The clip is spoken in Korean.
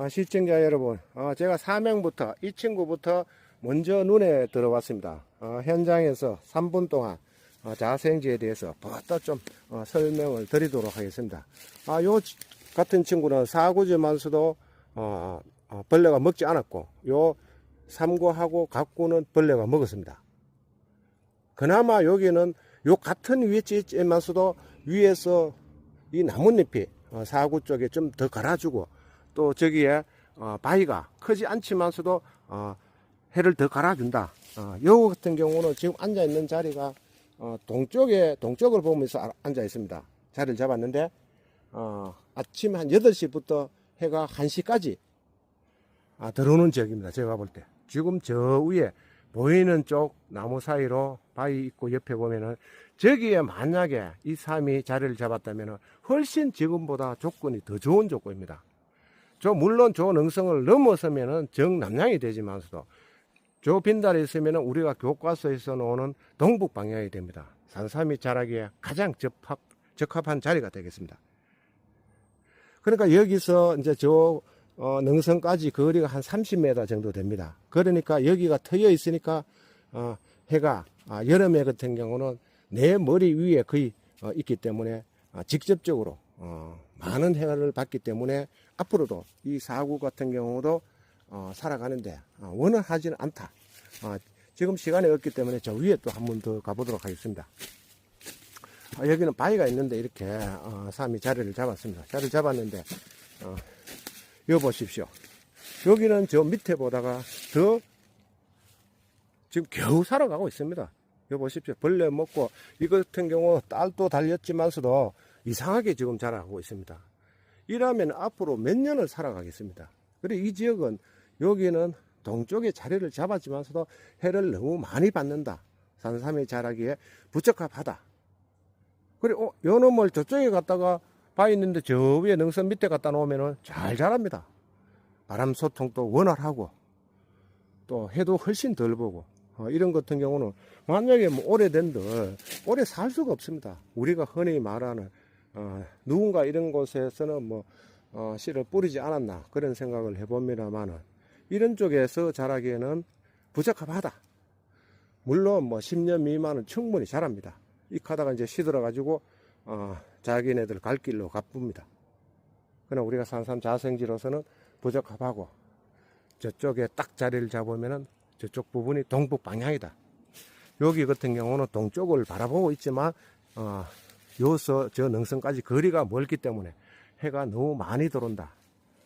아, 시청자 여러분, 아, 제가 사명부터 이 친구부터 먼저 눈에 들어왔습니다. 아, 현장에서 3분 동안 아, 자생지에 대해서 부터 좀 어, 설명을 드리도록 하겠습니다. 아, 요 치- 같은 친구는 사구지만서도 어, 어, 벌레가 먹지 않았고, 요 삼구하고 각구는 벌레가 먹었습니다. 그나마 여기는 요 같은 위치에만서도 위에서 이 나뭇잎이 어, 사구 쪽에 좀 더 갈아주고 또 저기에 어, 바위가 크지 않지만서도 어, 해를 더 갈아준다. 어, 요 같은 경우는 지금 앉아 있는 자리가 어, 동쪽에 동쪽을 보면서 아- 앉아 있습니다. 자리를 잡았는데 어, 아침 한 8시부터 해가 1시까지 아, 들어오는 지역입니다. 제가 볼 때. 지금 저 위에 보이는 쪽 나무 사이로 바위 있고 옆에 보면은 저기에 만약에 이 삶이 자리를 잡았다면은 훨씬 지금보다 조건이 더 좋은 조건입니다. 저 물론 저 능성을 넘어서면은 정남향이 되지만서도 저 빈달에 있으면은 우리가 교과서에서 나오는 동북 방향이 됩니다. 산삼이 자라기에 가장 적합, 적합한 자리가 되겠습니다. 그러니까 여기서 이제 저 어, 능선까지 거리가 한 30m 정도 됩니다. 그러니까 여기가 트여 있으니까 어, 해가 아, 여름에 같은 경우는 내 머리 위에 거의 어, 있기 때문에 아, 직접적으로 어, 많은 해를 받기 때문에 앞으로도 이 사구 같은 경우도 어, 살아가는데 어, 원활하지는 않다. 어, 지금 시간이 없기 때문에 저 위에 또 한 번 더 가보도록 하겠습니다. 아, 여기는 바위가 있는데 이렇게 어, 삶이 자리를 잡았습니다. 자리를 잡았는데 어, 이거 보십시오. 여기는 저 밑에 보다가 더 지금 겨우 살아가고 있습니다. 이거 보십시오. 벌레 먹고 이 같은 경우 딸도 달렸지만서도 이상하게 지금 자라고 있습니다. 이러면 앞으로 몇 년을 살아가겠습니다. 그리고 이 지역은 여기는 동쪽에 자리를 잡았지만서도 해를 너무 많이 받는다. 산삼이 자라기에 부적합하다. 그리고 어, 요 놈을 저쪽에 갔다가 바 있는데 저 위에 능선 밑에 갖다 놓으면은 잘 자랍니다. 바람 소통도 원활하고 또 해도 훨씬 덜 보고 어, 이런 같은 경우는 만약에 뭐 오래된 들 오래 살 수가 없습니다. 우리가 흔히 말하는 어, 누군가 이런 곳에서는 뭐 어, 씨를 뿌리지 않았나 그런 생각을 해봅니다만은 이런 쪽에서 자라기에는 부적합하다. 물론 뭐 10년 미만은 충분히 자랍니다. 이 카다가 이제 시들어 가지고 어, 자기네들 갈 길로 가쁩니다. 그러나 우리가 산삼 자생지로서는 부적합하고 저쪽에 딱 자리를 잡으면은 저쪽 부분이 동북 방향이다. 여기 같은 경우는 동쪽을 바라보고 있지만 어, 요서 저 능선까지 거리가 멀기 때문에 해가 너무 많이 들어온다.